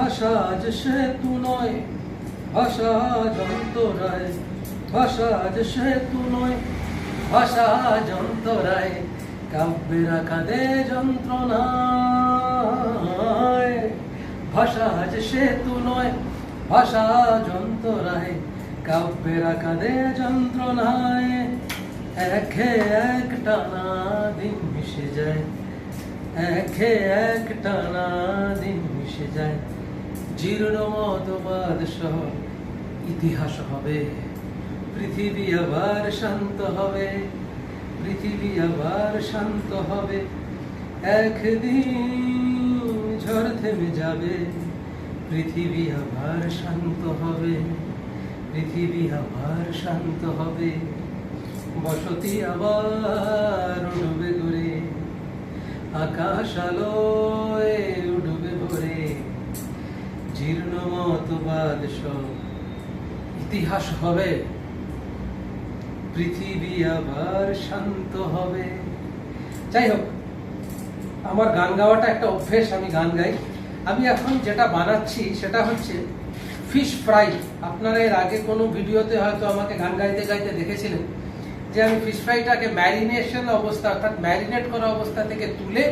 ভাষা যে সেতু নয়, ভাষা যন্তরায় ভাষা যে সেতু নয়, ভাষা যন্তরায় কাব্যেরা কাঁদে যন্ত্রণায়। ভাষা যে সেতু নয়, ভাষা যন্তরায় কাব্যেরা কাঁদে যন্ত্রণায়। একে এক টানা দিন মিশে যায়, একে এক টানা দিন মিশে যায়। জীর্ণ মতবাদ সহ ইতিহাস হবে, পৃথিবী আবার শান্ত হবে, পৃথিবী আবার শান্ত হবে। একদিন ঝড় থেমে যাবে, পৃথিবী আবার শান্ত হবে, পৃথিবী আবার শান্ত হবে। বসতি আবার উঠবে ঘুরে আকাশ আলোয় উঠবে জীর্ণ মতবাদ ইতিহাস হবে, পৃথিবী আবার শান্ত হবে। যাই হোক আমার গান গাওয়াটা একটা অভ্যেস, আমি গান গাই। আমি এখন যেটা বানাচ্ছি সেটা হচ্ছে ফিশ ফ্রাই আপনারা এর আগে কোনো ভিডিওতে হয়তো আমাকে গান গাইতে গাইতে দেখেছিলেন যে আমি ফিশ ফ্রাইটাকে ম্যারিনেশন অবস্থা, অর্থাৎ ম্যারিনেট করা অবস্থা থেকে তুলে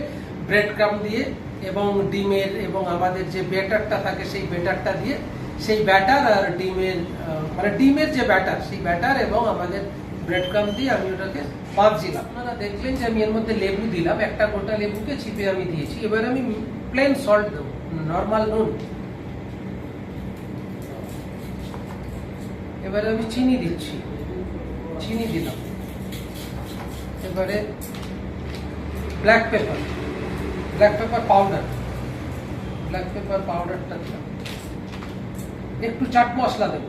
ব্রেড ক্রাম দিয়ে এবং ডিমের এবং আমাদের যে ব্যাটারটা থাকে সেই বেটারটা দিয়ে সেই ব্যাটার আর ডিমের মানে ডিমের যে ব্যাটার, সেই ব্যাটার এবং আমাদের ব্রেড ক্রাম দিয়ে আমি ওটাকে বাঁধছিলাম আপনারা দেখলেন যে আমি এর মধ্যে লেবু দিলাম, একটা গোটা লেবুকে চিপে আমি দিয়েছি। এবার আমি প্লেন সল্ট দেবো নর্মাল নুন। এবারে আমি চিনি দিচ্ছি, চিনি দিলাম। এবারে black pepper black pepper powder black pepper পাউডারটা দিলাম। একটু চাট মশলা দেব।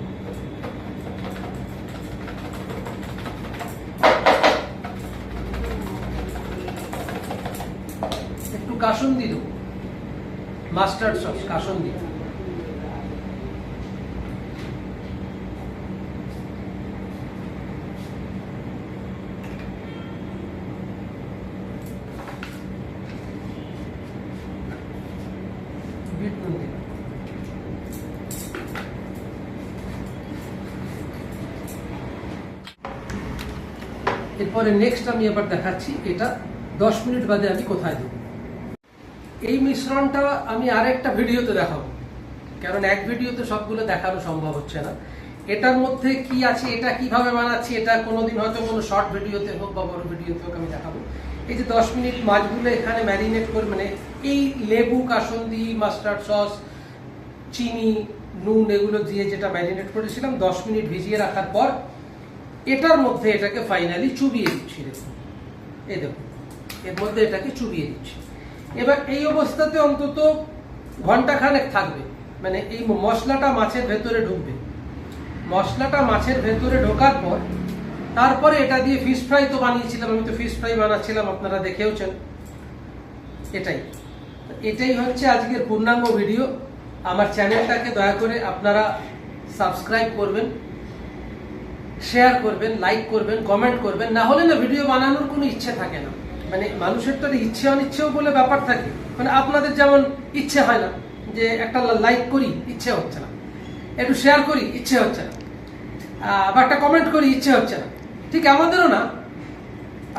একটু কাসুন্দি দেবো। মাস্টার্ড সস কাসুন্দি বিট নুন দিলাম এরপরে নেক্সট আমি এবার দেখাচ্ছি, এটা দশ মিনিট বাদে আমি কোথায় দেবো এই মিশ্রণটা আমি আরেকটা ভিডিওতে দেখাবো। কারণ এক ভিডিওতে সবগুলো দেখানো সম্ভব হচ্ছে না। এটার মধ্যে কি আছে, এটা কীভাবে বানাচ্ছি, এটা কোনোদিন হয়তো কোনো শর্ট ভিডিওতে হোক বা বড় ভিডিওতে হোক আমি দেখাবো। এই যে দশ মিনিট মাছগুলো এখানে ম্যারিনেট করে মানে এই লেবু, কাসন্দি মাস্টার্ড সস চিনি, নুন এগুলো দিয়ে যেটা ম্যারিনেট করেছিলাম, দশ মিনিট ভিজিয়ে রাখার পর এটার মধ্যে এটাকে ফাইনালি চুবিয়ে দিচ্ছি দেখুন। এই দেখুন, এর মধ্যে এটাকে চুবিয়ে দিচ্ছি। এবার এই অবস্থাতে অন্তত ঘণ্টা খানেক থাকবে। মানে এই মশলাটা মাছের ভেতরে ঢুকবে। মশলাটা মাছের ভেতরে ঢোকার পর তারপরে এটা দিয়ে ফিশ ফ্রাই তো বানিয়েছিলাম, আমি তো ফিশ ফ্রাই বানাচ্ছিলাম, আপনারা দেখেওছেন। এটাই। এটাই হচ্ছে আজকের পূর্ণাঙ্গ ভিডিও আমার চ্যানেলটাকে দয়া করে আপনারা সাবস্ক্রাইব করবেন। শেয়ার করবেন লাইক করবেন কমেন্ট করবেন, না হলে না ভিডিও বানানোর কোনো ইচ্ছে থাকে না। মানে মানুষের তো ইচ্ছে অনিচ্ছেও বলে ব্যাপার থাকে। মানে আপনাদের যেমন ইচ্ছে হয় না যে একটা লাইক করি, ইচ্ছে হচ্ছে না। একটু শেয়ার করি, ইচ্ছে হচ্ছে না। বা একটা কমেন্ট করি, ইচ্ছে হচ্ছে না। ঠিক আমাদেরও না।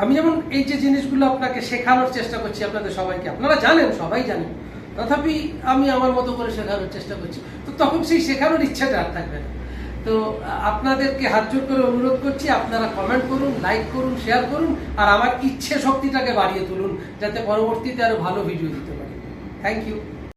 আমি যেমন এই যে জিনিসগুলো আপনাকে শেখানোর চেষ্টা করছি আপনাদের সবাইকে, আপনারা জানেন, সবাই জানেন তথাপি আমি আমার মতো করে শেখানোর চেষ্টা করছি। তো তখন সেই শেখানোর ইচ্ছাটা আর থাকবে না। তো আপনাদেরকে হাত জোর করে অনুরোধ করছি, আপনারা কমেন্ট করুন লাইক করুন শেয়ার করুন, আর আমার ইচ্ছে শক্তিটাকে বাড়িয়ে তুলুন, যাতে পরবর্তীতে আরও ভালো ভিডিও দিতে পারি। Thank you